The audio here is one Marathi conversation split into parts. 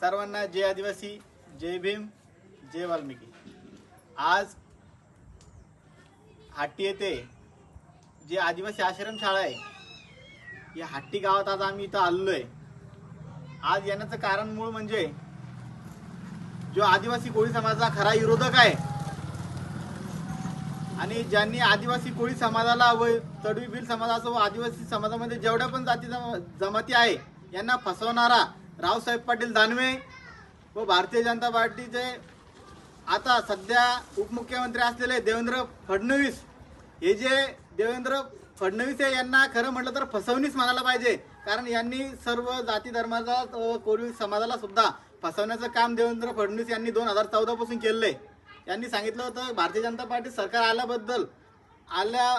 सर्वांना जय आदिवासी जय भीम जय वाल्मिकी. आज हाट्टी येथे जे आदिवासी आश्रमशाळा आहे या हाट्टी गावात आज आम्ही इथं आलेलो आहे आज येण्याचं कारण मूळ म्हणजे जो आदिवासी कोळी समाजाचा खरा विरोधक आहे आणि ज्यांनी आदिवासी कोळी समाजाला व तडवी बिल समाजाचं व आदिवासी समाजामध्ये जेवढ्या पण जाती जमा- जमाती आहे यांना फसवणारा रावसाहेब पाटील दानवे व भारतीय जनता पार्टीचे आता सध्या उपमुख्यमंत्री असलेले देवेंद्र फडणवीस. हे जे देवेंद्र फडणवीस आहे यांना खरं म्हटलं तर फसवणीच म्हणायला पाहिजे. कारण यांनी सर्व जाती धर्माचा व कोळी समाजाला सुद्धा फसवण्याचं काम देवेंद्र फडणवीस यांनी दोन हजार चौदापासून केलेलं आहे यांनी सांगितलं होतं भारतीय जनता पार्टी सरकार आल्याबद्दल आल्या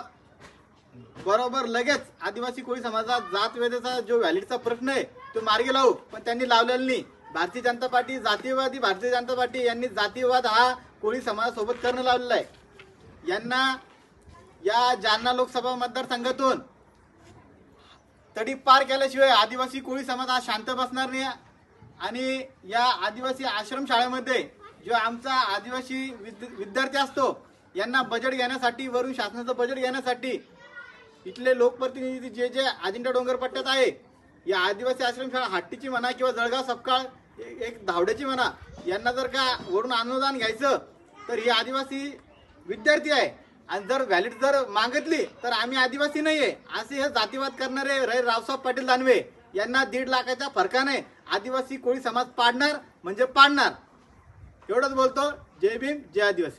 बरोबर लगेच आदिवासी कोळी समाजात जात वेदेचा जो व्हॅलिडचा प्रश्न आहे तो मार्गी लावू पण त्यांनी लावलेला नाही. भारतीय जनता पार्टी जातीयवादी भारतीय जनता पार्टी यांनी जातीयवाद हा कोळी समाजासोबत करणं लावलेला आहे. यांना या जालना लोकसभा मतदारसंघातून तडी पार केल्याशिवाय आदिवासी कोळी समाज हा शांत बसणार नाही. आणि या आदिवासी आश्रम शाळेमध्ये जो आमचा आदिवासी विद्यार्थी असतो यांना बजेट घेण्यासाठी वरून शासनाचं बजेट घेण्यासाठी इथले लोकप्रतिनिधी जे जे अजिंठा डोंगर पट्ट्यात आहे या आदिवासी आश्रमशाळा हट्टीची म्हणा किंवा जळगाव सपकाळ एक धावड्याची म्हणा यांना जर का वरून अनुदान घ्यायचं तर हे आदिवासी विद्यार्थी आहे. आणि जर व्हॅलिड जर मागितली तर आम्ही आदिवासी नाही आहे असे हे जातीवाद करणारे रै रावसाहेब पाटील दानवे यांना दीड लाखाच्या फरकाने आदिवासी कोळी समाज पाडणार म्हणजे पाडणार. एवढंच बोलतो. जय भीम जय आदिवासी.